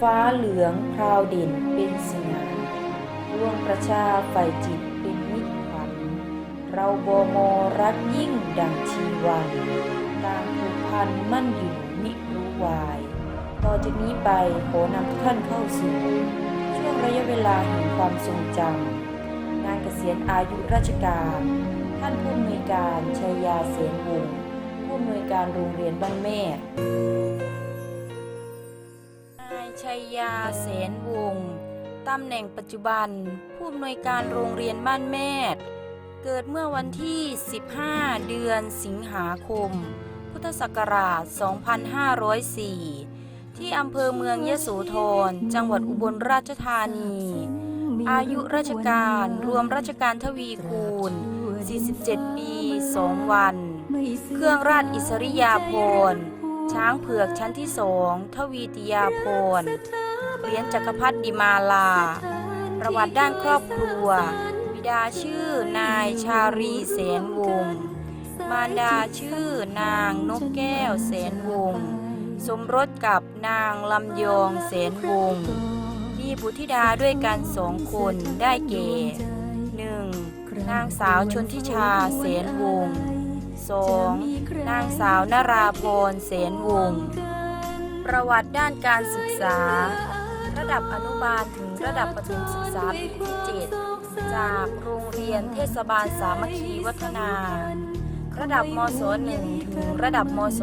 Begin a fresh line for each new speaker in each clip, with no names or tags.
ฟ้าเหลืองพราวเด่นเป็นสง่าดวงประชาไฟจิตเป็นมิตรขวัญเราบมรักยิ่งดังชีวันตางผูกพันมั่นอยู่มิรู้วาย ต่อจากนี้ไปขอนำทุกท่านเข้าสู่ ช่วงระยะเวลาแห่งความทรงจำงานเกษียณอายุราชการ ท่านผู้อำนวยการชัยยาเสนวงศ์ผู้อำนวยการโรงเรียนบ้านแม่ ชัยยาเสนวงศ์ตำแหน่งปัจจุบัน ผู้อำนวยการโรงเรียนบ้านแม่เกิดเมื่อวันที่ 15 เดือนสิงหาคม พุทธศักราช 2504 ที่อำเภอเมืองยะโสธร จังหวัดอุบลราชธานี อายุราชการรวมราชการทวีคูณ 47 ปี 2 วัน เครื่องราชอิสริยาภรณ์ ช้างเผือกชั้นที่สองทวีติยาภรเหรียญจักรพรรดิมาลา ประวัติด้านครอบครัว บิดาชื่อนายชารีแสนวงศ์ มารดาชื่อนางนกแก้วแสนวงศ์ สมรสกับนางลำยองแสนวงศ์ มีบุตรธิดาด้วยกันสองคนได้แก่หนึ่งนางสาวชนทิชาแสนวงศ์สอง นางสาวนาราพรเสนวงศ์ประวัติด้านการศึกษา ระดับอนุบาลถึงระดับประถมศึกษาปีที่7จากโรงเรียนเทศบาลสามัคคีวัฒนา ระดับมศ1ถึงระดับมศ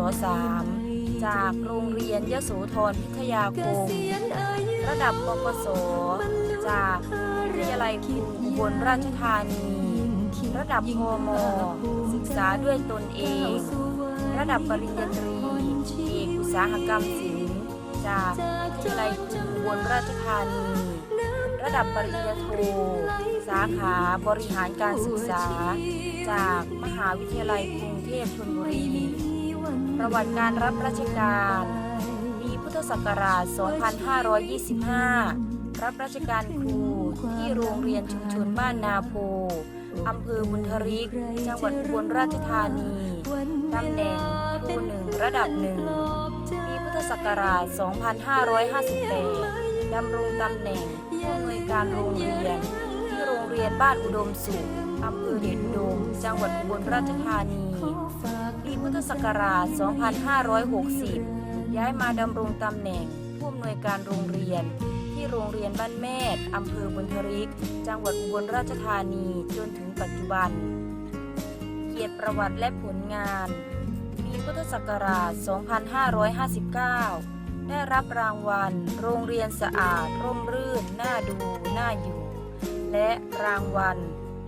3จากโรงเรียนยโสธรพิทยาคม ระดับปปส จากวิทยาลัยครูอุบลราชธานี ระดับพมศึกษาด้วยตนเอง ระดับปริญญาตรีเอกอุตสาหกรรมศิลป์จากวิทยาลัยครูอุบลราชธานี ระดับปริญญาโท สาขาบริหารการศึกษา จากมหาวิทยาลัยกรุงเทพธนบุรี ประวัติการรับราชการปีพุทธศักราช 2525 รับราชการครูที่โรงเรียนชุมชนบ้านนาโพ อำเภอบุญทริก จังหวัดอุบลราชธานีตำแหน่งครูหนึ่งระดับหนึ่งปีพุทธศักราช 2558ดำรงตำแหน่งผู้อำนวยการโรงเรียน ที่โรงเรียนบ้านอุดมสุขอำเภอเดชอุดม จังหวัดอุบลราชธานีปีพุทธศักราช 2560 ย้ายมาดำรงตำแหน่งผู้อำนวยการโรงเรียน โรงเรียนบ้านแมดอำเภอบุญทริก จังหวัดอุบลราชธานีจนถึงปัจจุบัน เกียรติประวัติและผลงานปีพุทธศักราช 2559 ได้รับรางวัล โรงเรียนสะอาด ร่มรื่น น่าดู น่าอยู่ และรางวัล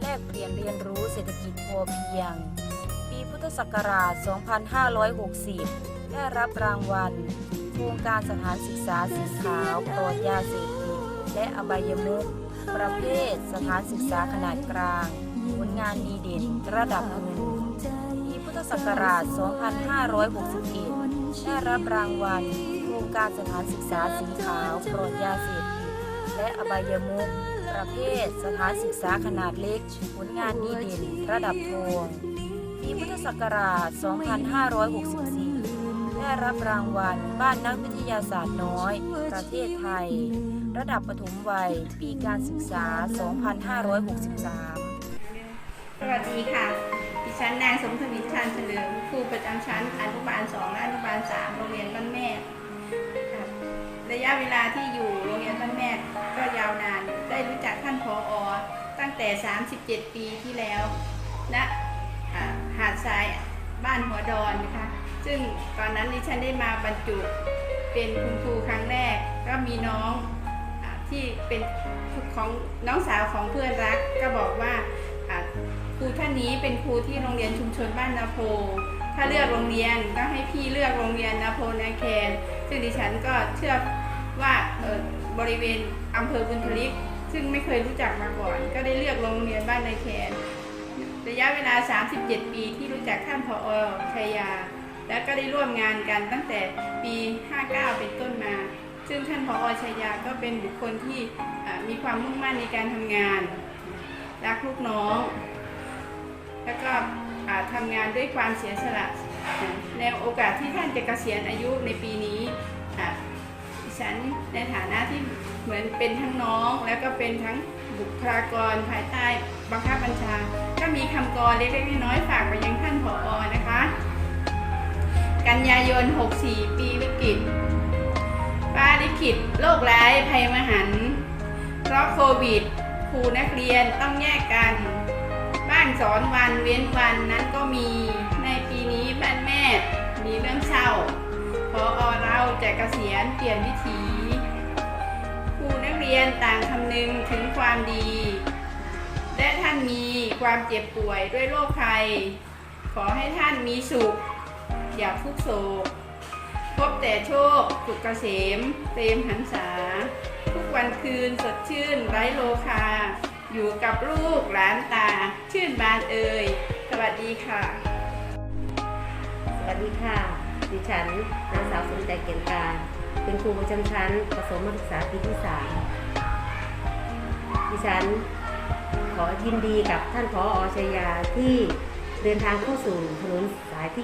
แลกเปลี่ยนเรียนรู้เศรษฐกิจพอเพียง ปีพุทธศักราช 2560 ได้รับรางวัล โครงการสถานศึกษาสีขาวปลอดยาเสพติดและอบายมุขประเภทสถานศึกษาขนาดกลาง ผลงานดีเด่นระดับหนึ่งปีพุทธศักราช 2561 ได้รับรางวัลโครงการสถานศึกษาสีขาวปลอดยาเสพติดและอบายมุขประเภทสถานศึกษาขนาดเล็ก ผลงานดีเด่นระดับโทองปีพุทธศักราช 2564 ได้รับรางวัล บ้านนักวิทยาศาสตร์น้อย ประเทศไทย ระดับปฐมวัย ปีการศึกษา 2563
สวัสดีค่ะ ดิฉันนางสมทวินชาญเฉลิมครูประจำชั้นอนุบาล 2 และอนุบาล 3 โรงเรียนบ้านแม่ระยะเวลาที่อยู่โรงเรียนบ้านแม่ก็ยาวนาน ได้รู้จักท่านผออตั้งแต่ 37 ปีที่แล้วณอ่าหาดทรายบ้านหัวดอนนะคะ ซึ่งตอนนั้นดิฉันได้มาบรรจุเป็นคุณครูครั้งแรก ก็มีน้องอที่เป็นของน้องสาวของเพื่อนรัก ก็บอกว่าครูท่านนี้เป็นครูที่โรงเรียนชุมชนบ้านนาโพ ถ้าเลือกโรงเรียนก็ให้พี่เลือกโรงเรียนนาโพนาแคนซึ่งดิฉันก็เชื่อว่าเออบริเวณอำเภอบุญทลิก ซึ่งไม่เคยรู้จักมาก่อน ก็ได้เลือกโรงเรียนบ้านนาแคนระยะเวลา 37 ปีที่รู้จักท่านผอชัยยา แล้วก็ได้ร่วมงานกันตั้งแต่ปี 59 เป็นต้นมา ซึ่งท่านผออชัยยาก็เป็นบุคคลที่มีความมุ่งมั่นในการทำงาน รักลูกน้อง แล้วก็ทำงานด้วยความเสียสละในโอกาสที่ท่านจะเกษียณอายุในปีนี้ดิฉันในฐานะที่เหมือนเป็นทั้งน้อง แล้วก็เป็นทั้งบุคลากรภายใต้บังคับบัญชา ก็มีคำกรเล็กๆน้อยๆฝากไปยังท่านผออนะคะ กันยายน 64 ปีวิกฤตป้าลิขิตโรคร้ายภัยมหันต์เพราะโควิดครูนักเรียนต้องแยกกัน บ้านสอนวันเว้นวันนั้นก็มี ในปีนี้บ้านแม่มีเรื่องเศร้าพออเราจะเกษียณเปลี่ยนวิถีครูนักเรียนต่างคำนึงถึงความดี และท่านมีความเจ็บป่วยด้วยโรคภัย ขอให้ท่านมีสุข อย่าทุกโศก พบแต่โชคสุขเกษมเปรมหันษา ทุกวันคืนสดชื่นไร้โลคา อยู่กับลูกหลานตา ชื่นบานเอ่ย สวัสดีค่ะ
สวัสดีค่ะ ดิฉันนางสาวสมใจเกียรติการ เป็นครูประจำชั้นประถมศึกษาปีที่สามดิฉันขอยินดีกับท่านผออชยาที่ เดินทางเข้าสู่ถนนสายที่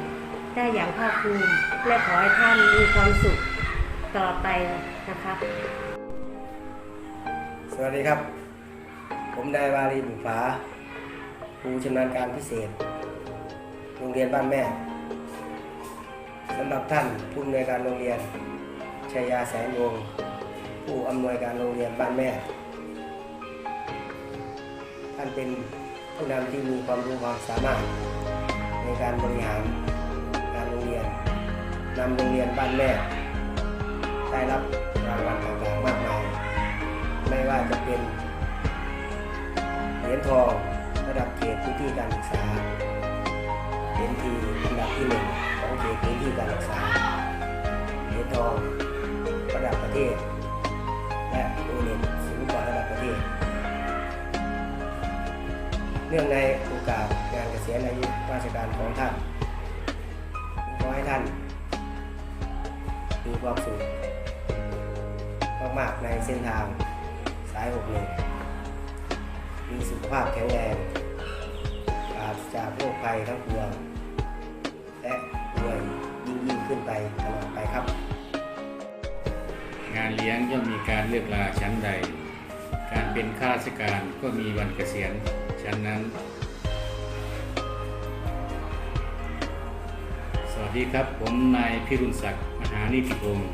61 ได้อย่างภาคภูมิ และขอให้ท่านมีความสุขตลอดไปนะคะ
สวัสดีครับ ผมนายวารีบุฟ้าครูชำนาญการพิเศษ โรงเรียนบ้านแม่สำหรับท่านผู้อำนวยการโรงเรียนชัยยาแสนวงศ์ผู้อำนวยการโรงเรียนบ้านแม่ ท่านเป็น ผู้นำที่มีความรู้ความสามารถ ในการบริหารการโรงเรียนนำโรงเรียนบ้านแม่ได้รับรางวัลต่างๆมากมาย ไม่ว่าจะเป็นเหรียญทองระดับเขตพื้นที่การศึกษาเหรียญทีอันดับที่หนึ่งของเขตพื้นที่การศึกษาเหรียญทองระดับประเทศ และโอเลนสูงกว่าระดับประเทศ เนื่องในโอกาสงานเกษียณอายุราชการของท่าน ขอให้ท่านมีความสุขมากๆในเส้นทางสาย61มีสุขภาพแข็งแรงปราศจากโรคภัยทั้งปวงและรวยยิ่งยิ่งขึ้นไปตลอดไปครับ
งานเลี้ยงย่อมมีการเลือกลาชั้นใด การเป็นข้าราชการก็มีวันเกษียณ ชั้นนั้น สวัสดีครับ ผมนายพิรุณศักดิ์มหานิติพงศ์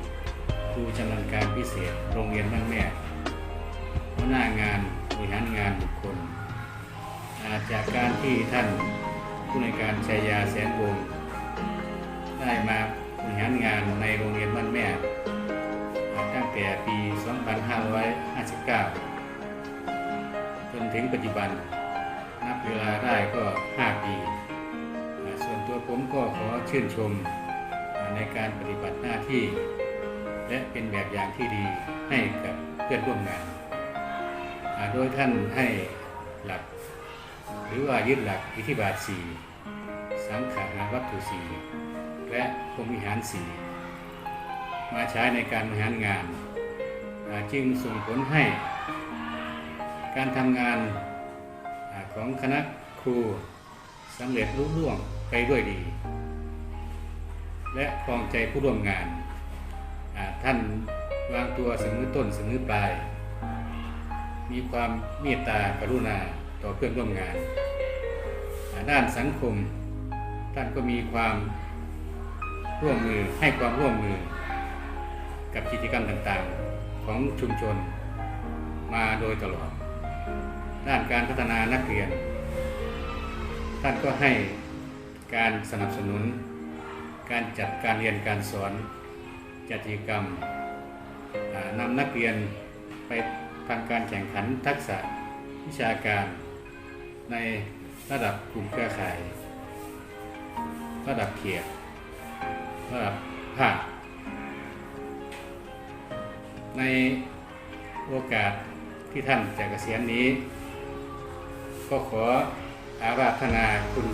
ครูชำนาญการพิเศษ โรงเรียนบ้านแม่หัวหน้างานบริหารงานบุคคล อาจากการที่ท่านผู้ในการชัยาแสนวงศ์ได้มาบริหารงานในโรงเรียนบ้านแม่ตั้งแต่ปี 2559 จนถึงปัจจุบัน เวลาได้ก็ 5 ปี ส่วนตัวผมก็ขอชื่นชมในการปฏิบัติหน้าที่ และเป็นแบบอย่างที่ดีให้กับเพื่อนร่วมงาน โดยท่านให้หลัก หรือว่ายึดหลักอิทธิบาท 4 สังขารวัตถุ 4 และพรมิหาร 4 มาใช้ในการบริหารงาน จึงส่งผลให้ การทำงาน ของคณะครูสำเร็จรุ่ร่วงไปด้วยดี และครองใจผู้ร่วมงานท่านวางตัวเสมอต้นเสมอปลาย มีความเมตตากรุณาต่อเพื่อนร่วมงาน ด้านสังคม ท่านก็มีความร่วมมือให้ความร่วมมือ กับกิจกรรมต่างๆของชุมชนมาโดยตลอด ด้านการพัฒนานักเรียน ท่านก็ให้การสนับสนุน การจัดการเรียนการสอนจัดกิจกรรมนำนักเรียนไปทำการแข่งขันทักษะวิชาการในระดับกลุ่มเครือข่าย ระดับเขตระดับภาคในโอกาสที่ท่านจะเกษียณนี้ ก็ขออาราธนาคุณ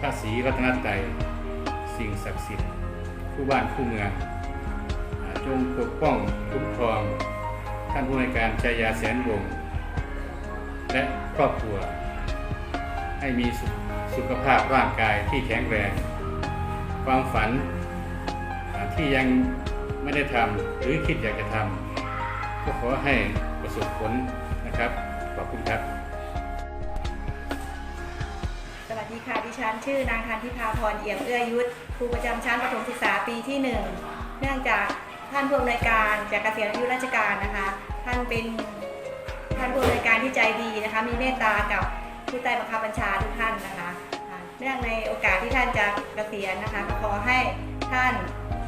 พระศรีรัตนตรัยสิ่งศักดิ์สิทธิ์ผู้บ้านผู้เมืองจงปกป้องคุ้มครอง ท่านผู้ในการชัยาแสนวงและครอบครัว ให้มีสุขภาพร่างกายที่แข็งแรง ความฝันที่ยังไม่ได้ทำหรือคิดอยากจะทำก็ขอให้ประสบผลนะครับ ขอบคุณครับ
ฉันชื่อนางทันทิพาพรเอี่ยมเอื้อยุทธครูประจำชั้นประถมศึกษาปีที่หนึ่งเนื่องจากท่านผู้อำนวยการจากเกษียณอายุราชการนะคะ ท่านเป็นท่านผู้อำนวยการที่ใจดีนะคะ มีเมตตากับผู้ใต้บังคับบัญชาทุกท่านนะคะ เนื่องในโอกาสที่ท่านจะเกษียณนะคะขอให้ท่าน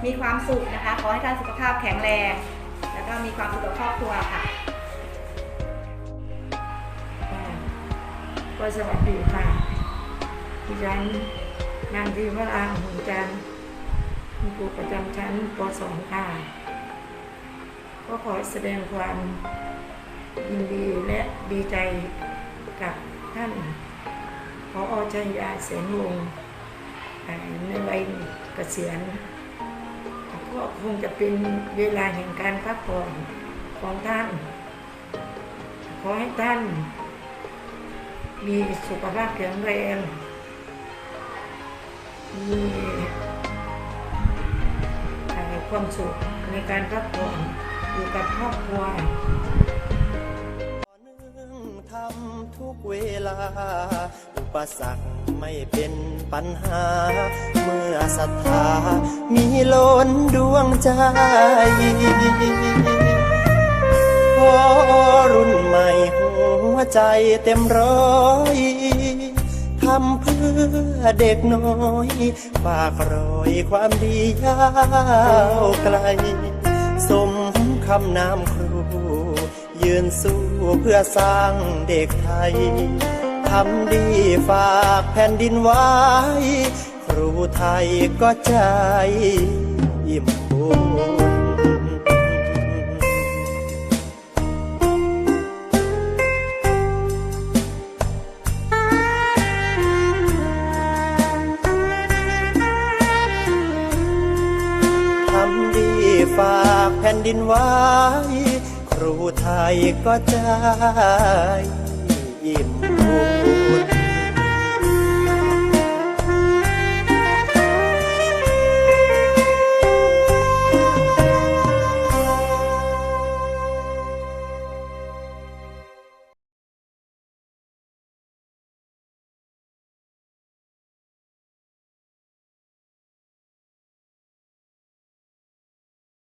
มีความสุขนะคะ ขอให้ท่านสุขภาพแข็งแรง แล้วก็มีความสุขกับครอบครัวค่ะ
ก็สวัสดีค่ะ ดิฉันนางทีวราหุ่นจันทร์คุณครูประจำชั้นป .2 ค่ะก็ขอแสดงความยินดีและดีใจกับท่านพออชัยยาเสนวงในวัยเกษียณก็คงจะเป็นเวลาแห่งการพักผ่อนของท่าน ขอให้ท่านมีสุขภาพแข็งแรง มีความสุขในการพักผ่อนอยู่กับครอบครัว
ทำทุกเวลา อุปสรรคไม่เป็นปัญหา เมื่อศรัทธามีล้นดวงใจพอรุ่นใหม่หัวใจเต็มร้อยำเพื่อเด็กน้อยฝากรอยความดียาวไกล สมคำนามครู ยืนสู้เพื่อสร้างเด็กไทยทำดีฝากแผ่นดินไว้ ครูไทยก็ใจ อิ่มบุญ ผ่นดินไว้ครูไทยก็ใจ